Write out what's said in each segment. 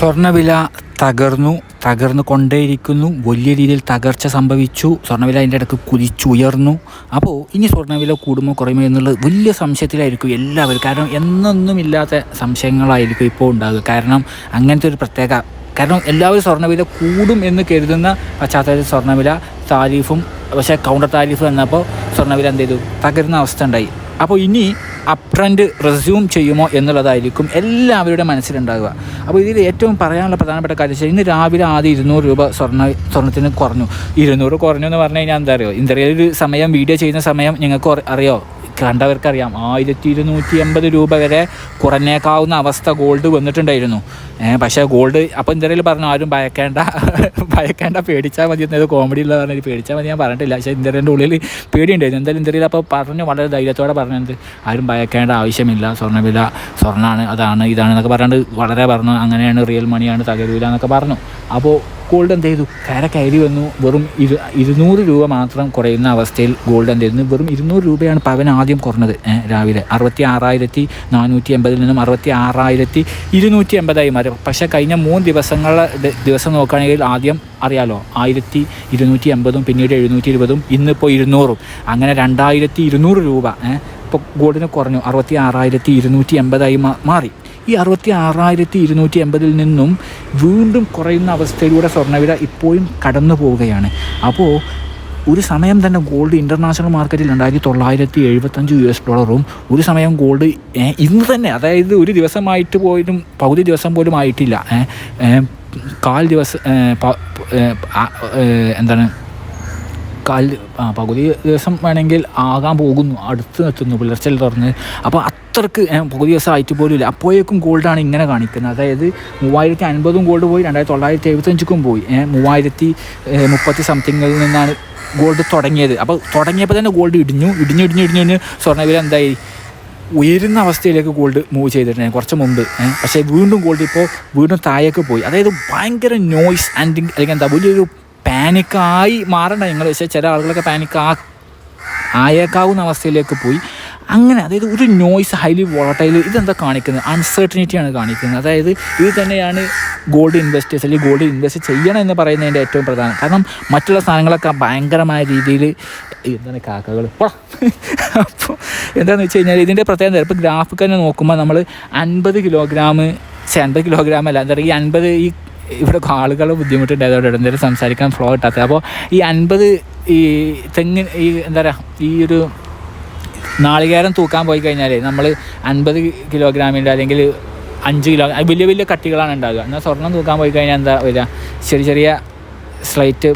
സ്വർണവില തകർന്നു തകർന്നു കൊണ്ടേയിരിക്കുന്നു. വലിയ രീതിയിൽ തകർച്ച സംഭവിച്ചു. സ്വർണവില അതിന്റെ ഇടയ്ക്ക് കുതിച്ചുയർന്നു. അപ്പോൾ ഇനി സ്വർണവില കൂടുമോ കുറയുമോ എന്നുള്ളത് വലിയ സംശയത്തിലായിരിക്കും എല്ലാവരും. കാരണം എന്നൊന്നുമില്ലാത്ത സംശയങ്ങളായിരിക്കും ഇപ്പോൾ ഉണ്ടാകുക. കാരണം അങ്ങനത്തെ ഒരു പ്രത്യേക കാരണം എല്ലാവരും സ്വർണവില കൂടും എന്ന് കരുതുന്ന പശ്ചാത്തലത്തിൽ സ്വർണവില താരീഫും പക്ഷേ കൗണ്ടർ താരീഫ് വന്നപ്പോൾ സ്വർണവില എന്ത് ചെയ്തു? തകരുന്ന അവസ്ഥ ഉണ്ടായി. അപ്പോൾ ഇനി അപ് റെസ്യൂം ചെയ്യുമോ എന്നുള്ളതായിരിക്കും എല്ലാവരുടെ മനസ്സിലുണ്ടാകുക അപ്പോൾ ഇതിൽ ഏറ്റവും പറയാനുള്ള പ്രധാനപ്പെട്ട കാര്യം വെച്ചാൽ ഇന്ന് രാവിലെ ആദ്യം ഇരുന്നൂറ് രൂപ സ്വർണ സ്വർണത്തിന് കുറഞ്ഞു. ഇരുന്നൂറ് കുറഞ്ഞു എന്ന് പറഞ്ഞു കഴിഞ്ഞാൽ എന്താ അറിയോ? ഇന്ത്യയിൽ ഒരു സമയം വീഡിയോ ചെയ്യുന്ന സമയം നിങ്ങൾക്ക് അറി- അറിയോ? കണ്ടവർക്കറിയാം. ആയിരത്തി ഇരുന്നൂറ്റി എൺപത് രൂപ വരെ കുറഞ്ഞേക്കാവുന്ന അവസ്ഥ ഗോൾഡ് വന്നിട്ടുണ്ടായിരുന്നു. പക്ഷേ ഗോൾഡ് അപ്പോൾ ഇന്ത്യയിൽ പറഞ്ഞു ആരും ഭയക്കേണ്ട ഭയക്കേണ്ട പേടിച്ചാൽ മതി. എന്നത് കോമഡി ഉള്ള പറഞ്ഞത് പേടിച്ചാൽ മതി ഞാൻ പറഞ്ഞിട്ടില്ല. പക്ഷേ ഇന്ത്യന്റെ ഉള്ളിൽ പേടിയുണ്ടായിരുന്നു. എന്തായാലും ഇന്ത്യയിൽ അപ്പോൾ പറഞ്ഞു വളരെ ധൈര്യത്തോടെ പറഞ്ഞത് ആരും ഭയക്കേണ്ട ആവശ്യമില്ല സ്വർണവില സ്വർണമാണ് അതാണ് ഇതാണ് എന്നൊക്കെ പറഞ്ഞിട്ട് വളരെ പറഞ്ഞു. അങ്ങനെയാണ് റിയൽ മണിയാണ് തകരൂല എന്നൊക്കെ പറഞ്ഞു. അപ്പോൾ ഗോൾഡ് എന്ത് ചെയ്തു? കര കയറി വന്നു. വെറും ഇരു ഇരുന്നൂറ് രൂപ മാത്രം കുറയുന്ന അവസ്ഥയിൽ ഗോൾഡ് എന്ത് ചെയ്യുന്നു വെറും ഇരുന്നൂറ് രൂപയാണ് പവൻ ആദ്യം കുറഞ്ഞത് രാവിലെ. അറുപത്തി ആറായിരത്തി നാനൂറ്റി എൺപതിൽ നിന്നും അറുപത്തി ആറായിരത്തി ഇരുന്നൂറ്റി എൺപതായി മാറി. പക്ഷേ കഴിഞ്ഞ മൂന്ന് ദിവസങ്ങളെ ദിവസം നോക്കുകയാണെങ്കിൽ ആദ്യം അറിയാലോ ആയിരത്തി ഇരുന്നൂറ്റി എൺപതും പിന്നീട് എഴുന്നൂറ്റി ഇരുപതും ഇന്നിപ്പോൾ ഇരുന്നൂറും. അങ്ങനെ രണ്ടായിരത്തി ഇരുന്നൂറ് രൂപ ഇപ്പോൾ ഗോൾഡിന് കുറഞ്ഞു. അറുപത്തി ആറായിരത്തി ഇരുന്നൂറ്റി എൺപതായി മാറി. ഈ അറുപത്തി ആറായിരത്തി ഇരുന്നൂറ്റി എൺപതിൽ നിന്നും വീണ്ടും കുറയുന്ന അവസ്ഥയിലൂടെ സ്വർണവില ഇപ്പോഴും കടന്നു പോവുകയാണ്. അപ്പോൾ ഒരു സമയം തന്നെ ഗോൾഡ് ഇന്റർനാഷണൽ മാർക്കറ്റിൽ രണ്ടായിരത്തി തൊള്ളായിരത്തി എഴുപത്തഞ്ച് യു എസ് ഡോളറും ഒരു സമയം ഗോൾഡ് ഇന്ന് തന്നെ അതായത് ഒരു ദിവസമായിട്ട് പോലും പകുതി ദിവസം പോലും ആയിട്ടില്ല. കാൽ ദിവസം എന്താണ് ആ പകുതി ദിവസം വേണമെങ്കിൽ ആകാൻ പോകുന്നു. അടുത്ത് എത്തുന്നു പുലർച്ചെ തുറന്ന്. അപ്പോൾ അത്രയ്ക്ക് പകുതി ദിവസം ആയിട്ട് പോലും ഇല്ല. അപ്പോഴേക്കും ഗോൾഡാണ് ഇങ്ങനെ കാണിക്കുന്നത്. അതായത് മൂവായിരത്തി അൻപതും ഗോൾഡ് പോയി രണ്ടായിരത്തി തൊള്ളായിരത്തി എഴുപത്തഞ്ചിക്കും പോയി. മൂവായിരത്തി മുപ്പത്തി സംതിങ്ങിൽ നിന്നാണ് ഗോൾഡ് തുടങ്ങിയത്. അപ്പോൾ തുടങ്ങിയപ്പോൾ തന്നെ ഗോൾഡ് ഇടിഞ്ഞു. ഇടിഞ്ഞു ഇടിഞ്ഞു ഇടിഞ്ഞു ഇടിഞ്ഞ് സ്വർണവില എന്തായി? ഉയരുന്ന അവസ്ഥയിലേക്ക് ഗോൾഡ് മൂവ് ചെയ്തിട്ടുണ്ടായിരുന്നു കുറച്ച് മുമ്പ് പക്ഷേ വീണ്ടും ഗോൾഡ് ഇപ്പോൾ വീണ്ടും താഴേക്ക് പോയി. അതായത് ഭയങ്കര നോയ്സ് ആൻഡ് അല്ലെങ്കിൽ എന്താ വലിയൊരു പാനിക്കായി മാറണ്ട ഞങ്ങൾ പക്ഷേ ചില ആളുകളൊക്കെ പാനിക് ആ ആയേക്കാവുന്ന അവസ്ഥയിലേക്ക് പോയി. അങ്ങനെ അതായത് ഒരു നോയ്സ് ഹൈലി വോളട്ടൈൽ ഇതെന്താ കാണിക്കുന്നത്? അൺസർട്ടനിറ്റിയാണ് കാണിക്കുന്നത്. അതായത് ഇത് തന്നെയാണ് ഗോൾഡ് ഇൻവെസ്റ്റേഴ്സ് അല്ലെങ്കിൽ ഗോൾഡ് ഇൻവെസ്റ്റ് ചെയ്യണം എന്ന് പറയുന്നതിന്റെ ഏറ്റവും പ്രധാനം. കാരണം മറ്റുള്ള സാധനങ്ങളൊക്കെ ഭയങ്കരമായ രീതിയിൽ എന്താണ് കാക്കകൾ? അപ്പോൾ എന്താണെന്ന് വെച്ച് കഴിഞ്ഞാൽ ഇതിന്റെ പ്രത്യേകത ഇപ്പോൾ ഗ്രാഫിക് തന്നെ നോക്കുമ്പോൾ നമ്മൾ അൻപത് കിലോഗ്രാം അൻപത് കിലോഗ്രാം അല്ല എന്താ പറയുക ഈ അൻപത് ഈ ഇവിടെ ആളുകൾ ബുദ്ധിമുട്ടുണ്ടായതോടെ എന്തെങ്കിലും സംസാരിക്കാൻ ഫ്ലോ കിട്ടാത്തത്. അപ്പോൾ ഈ അൻപത് ഈ തെങ്ങിന് ഈ എന്താ പറയുക ഈ ഒരു നാളികേരം തൂക്കാൻ പോയി കഴിഞ്ഞാൽ നമ്മൾ അൻപത് കിലോഗ്രാമിന്റെ അല്ലെങ്കിൽ അഞ്ച് കിലോ വലിയ വലിയ കട്ടികളാണ് ഉണ്ടാകുക എന്നാൽ സ്വർണം തൂക്കാൻ പോയി കഴിഞ്ഞാൽ എന്താ വരിക? ചെറിയ ചെറിയ സ്ലൈറ്റ്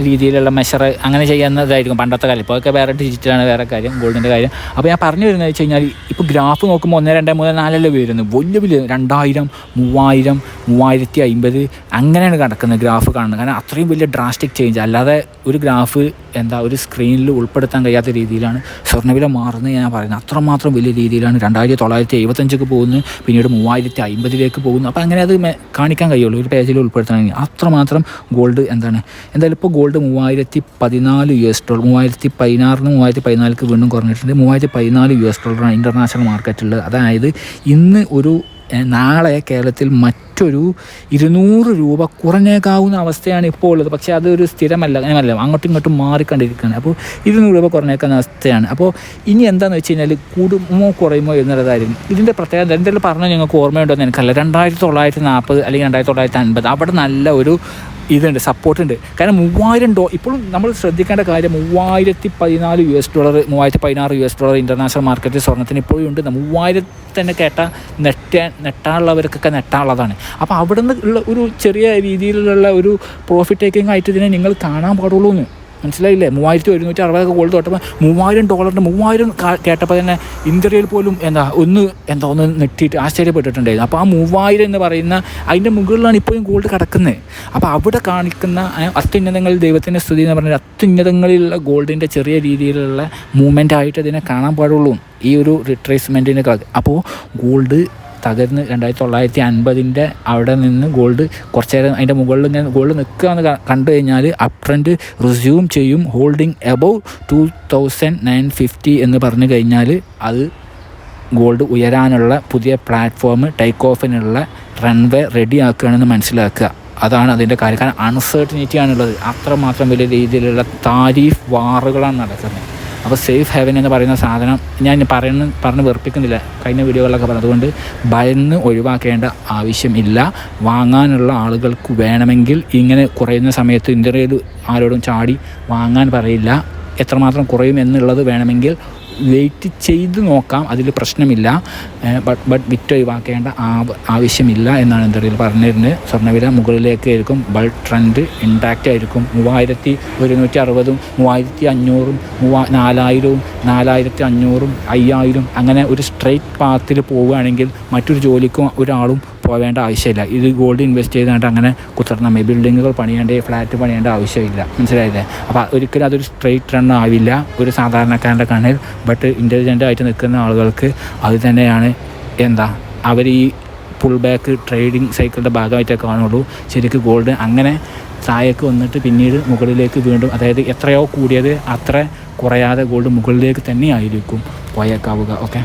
രീതിയിലുള്ള മെഷർ അങ്ങനെ ചെയ്യുന്നതായിരിക്കും പണ്ടത്തെ കാലം. ഇപ്പോഴൊക്കെ വേറെ ഡിജിറ്റലാണ് വേറെ കാര്യം ഗോൾഡിന്റെ കാര്യം. അപ്പോൾ ഞാൻ പറഞ്ഞു വരുന്നത് വെച്ച് കഴിഞ്ഞാൽ ഇപ്പോൾ ഗ്രാഫ് നോക്കുമ്പോൾ ഒന്ന് രണ്ട് മൂന്ന് നാലല്ലേ വരുന്നു. വലിയ വലിയ രണ്ടായിരം മൂവായിരം മൂവായിരത്തി അമ്പത് അങ്ങനെയാണ് കിടക്കുന്നത് ഗ്രാഫ് കാണുന്നത്. കാരണം അത്രയും വലിയ ഡ്രാസ്റ്റിക് ചേഞ്ച് അല്ലാതെ ഒരു ഗ്രാഫ് എന്താ ഒരു സ്ക്രീനിൽ ഉൾപ്പെടുത്താൻ കഴിയാത്ത രീതിയിലാണ് സ്വർണവില മാറുന്നത് ഞാൻ പറയുന്നത്. അത്രമാത്രം വലിയ രീതിയിലാണ് രണ്ടായിരത്തി തൊള്ളായിരത്തി എഴുപത്തഞ്ചൊക്കെ പോകുന്നു പിന്നീട് മൂവായിരത്തി അമ്പതിലേക്ക് പോകുന്നു. അപ്പോൾ അങ്ങനെ അത് കാണിക്കാൻ കഴിയുള്ളൂ. ഒരു പേജിൽ ഉൾപ്പെടുത്തണമെങ്കിൽ. അത്രമാത്രം ഗോൾഡ് എന്താണ് എന്തായാലും ഇപ്പോൾ ഗോൾഡ് മൂവായിരത്തി പതിനാല് യു എസ് ഡോളർ മൂവായിരത്തി പതിനാറിന് മൂവായിരത്തി പതിനാലിക്ക് വീണ്ടും കുറഞ്ഞിട്ടുണ്ട്. മൂവായിരത്തി പതിനാല് യു എസ് ഡോളറാണ് ഇന്റർനാഷണൽ മാർക്കറ്റിൽ അതായത് ഇന്ന് ഒരു നാളെ കേരളത്തിൽ മറ്റൊരു ഇരുന്നൂറ് രൂപ കുറഞ്ഞേക്കാവുന്ന അവസ്ഥയാണ് ഇപ്പോൾ ഉള്ളത്. പക്ഷേ അതൊരു സ്ഥിരമല്ല അങ്ങനെയല്ല. അങ്ങോട്ടും ഇങ്ങോട്ടും മാറിക്കൊണ്ടിരിക്കുകയാണ്. അപ്പോൾ ഇരുന്നൂറ് രൂപ കുറഞ്ഞേക്കുന്ന അവസ്ഥയാണ്. അപ്പോൾ ഇനി എന്താണെന്ന് വെച്ച് കഴിഞ്ഞാൽ കൂടുമോ കുറയുമോ എന്നുള്ളതായിരുന്നു ഇതിന്റെ പ്രത്യേകത എന്തെങ്കിലും പറഞ്ഞാൽ നിങ്ങൾക്ക് ഓർമ്മയുണ്ടോ എന്ന് എനിക്കല്ല രണ്ടായിരത്തി തൊള്ളായിരത്തി നാൽപ്പത് അല്ലെങ്കിൽ രണ്ടായിരത്തി തൊള്ളായിരത്തി അൻപത് അവിടെ നല്ല ഒരു ഇതുണ്ട് സപ്പോർട്ടുണ്ട് കാരണം മൂവായിരം ഡോ ഇപ്പോഴും നമ്മൾ ശ്രദ്ധിക്കേണ്ട കാര്യം മൂവായിരത്തി പതിനാല് യു എസ് ഡോളർ മൂവായിരത്തി പതിനാറ് യു എസ് ഡോളർ ഇന്റർനാഷണൽ മാർക്കറ്റിൽ സ്വർണത്തിന് ഇപ്പോഴും ഉണ്ട്. മൂവായിരത്തി തന്നെ കേട്ട നെറ്റാൻ നെട്ടാനുള്ളവർക്കൊക്കെ നെട്ടാനുള്ളതാണ്. അപ്പോൾ അവിടെ നിന്ന് ഉള്ള ഒരു ചെറിയ രീതിയിലുള്ള ഒരു പ്രോഫിറ്റ് ടേക്കിംഗ് ആയിട്ട് ഇതിനെ നിങ്ങൾ കാണാൻ പാടുള്ളൂ എന്ന് മനസ്സിലായില്ലേ? മൂവായിരത്തി ഒരുന്നൂറ്റി അറുപതൊക്കെ ഗോൾഡ് തൊട്ടപ്പോൾ മൂവായിരം ഡോളറിന്റെ മൂവായിരം കേട്ടപ്പോൾ തന്നെ ഇന്ത്യയിൽ പോലും എന്താ ഒന്ന് എന്താ ഒന്ന് നെട്ടിയിട്ട് ആശ്ചര്യപ്പെട്ടിട്ടുണ്ടായിരുന്നു. അപ്പോൾ ആ മൂവായിരം എന്ന് പറയുന്ന അതിന്റെ മുകളിലാണ് ഇപ്പോഴും ഗോൾഡ് കിടക്കുന്നത് അപ്പോൾ അവിടെ കാണിക്കുന്ന അത്യുന്നതങ്ങൾ ദൈവത്തിന്റെ സ്തുതി എന്ന് പറഞ്ഞാൽ അത്യുന്നതങ്ങളിലുള്ള ഗോൾഡിന്റെ ചെറിയ രീതിയിലുള്ള മൂവ്മെന്റ് ആയിട്ട് അതിനെ കാണാൻ പാടുള്ളൂ. ഈ ഒരു റിട്രേസ്മെന്റിന് അപ്പോൾ ഗോൾഡ് തകർന്ന് രണ്ടായിരത്തി തൊള്ളായിരത്തി അൻപതിന്റെ അവിടെ നിന്ന് ഗോൾഡ് കുറച്ച് നേരം അതിന്റെ മുകളിൽ ഇങ്ങനെ ഗോൾഡ് നിൽക്കുക എന്ന് കണ്ടു കഴിഞ്ഞാൽ അപ് ട്രെൻഡ് റിസ്യൂം ചെയ്യും holding above two thousand nine fifty എന്ന് പറഞ്ഞു കഴിഞ്ഞാൽ അത് ഗോൾഡ് ഉയരാനുള്ള പുതിയ പ്ലാറ്റ്ഫോം ടേക്ക് ഓഫിനുള്ള റൺവേ റെഡി ആക്കുകയാണെന്ന് മനസ്സിലാക്കുക. അതാണ് അതിന്റെ കാര്യം. കാരണം അൺസർട്ടനിറ്റി ആണുള്ളത്. അത്രമാത്രം വലിയ രീതിയിലുള്ള താരിഫ് വാറുകളാണ് നടക്കുന്നത്. അപ്പോൾ സേഫ് ഹെവൻ എന്ന് പറയുന്ന സാധനം ഞാൻ പറയുന്ന പറഞ്ഞ് വെറുപ്പിക്കുന്നില്ല കഴിഞ്ഞ വീഡിയോകളിലൊക്കെ പറഞ്ഞു അതുകൊണ്ട് ഭയന്ന് ഒഴിവാക്കേണ്ട ആവശ്യമില്ല വാങ്ങാനുള്ള ആളുകൾക്ക് വേണമെങ്കിൽ ഇങ്ങനെ കുറയുന്ന സമയത്ത് ഇന്ത്യയിൽ ആരോടും ചാടി വാങ്ങാൻ പറയില്ല. എത്രമാത്രം കുറയും എന്നുള്ളത് വേണമെങ്കിൽ വെയിറ്റ് ചെയ്ത് നോക്കാം. അതിൽ പ്രശ്നമില്ല. ബട്ട് ബട്ട് വിറ്റ് ഒഴിവാക്കേണ്ട ആവ- ആവശ്യമില്ല എന്നാണ് ഇന്റർവ്യൂവിൽ പറഞ്ഞിരുന്നത്. സ്വർണവില മുകളിലേക്ക് ആയിരിക്കും. ബൾ ട്രെൻഡ് ഇൻടാക്റ്റ് ആയിരിക്കും. മൂവായിരത്തി ഒരുന്നൂറ്റി അറുപതും മൂവായിരത്തി അഞ്ഞൂറും മൂവാ നാലായിരവും നാലായിരത്തി അഞ്ഞൂറും അയ്യായിരം അങ്ങനെ ഒരു സ്ട്രെയിറ്റ് പാത്തിൽ പോവുകയാണെങ്കിൽ മറ്റൊരു ജോലിക്കും ഒരാളും പോവേണ്ട ആവശ്യമില്ല. ഇത് ഗോൾഡ് ഇൻവെസ്റ്റ് ചെയ്തുകൊണ്ട് അങ്ങനെ കുത്തരണം ബിൽഡിങ്ങുകൾ പണിയേണ്ട ഫ്ലാറ്റ് പണിയേണ്ട ആവശ്യമില്ല. മനസ്സിലായില്ലേ? അപ്പോൾ ഒരിക്കലും അതൊരു സ്ട്രെയിറ്റ് റൺ ആവില്ല. ഒരു സാധാരണക്കാരന്റെ കണ്ണിൽ ബട്ട് ഇന്റലിജന്റ് ആയിട്ട് നിൽക്കുന്ന ആളുകൾക്ക് അത് തന്നെയാണ് എന്താ അവർ ഈ പുൾ ബാക്ക് ട്രേഡിങ് സൈക്കിളിന്റെ ഭാഗമായിട്ടേ കാണുള്ളൂ. ശരിക്കും ഗോൾഡ് അങ്ങനെ താഴേക്ക് വന്നിട്ട് പിന്നീട് മുകളിലേക്ക് വീണ്ടും അതായത് എത്രയോ കൂടിയത് അത്ര കുറയാതെ ഗോൾഡ് മുകളിലേക്ക് തന്നെ ആയിരിക്കും പോയേക്കാവുക ഓക്കെ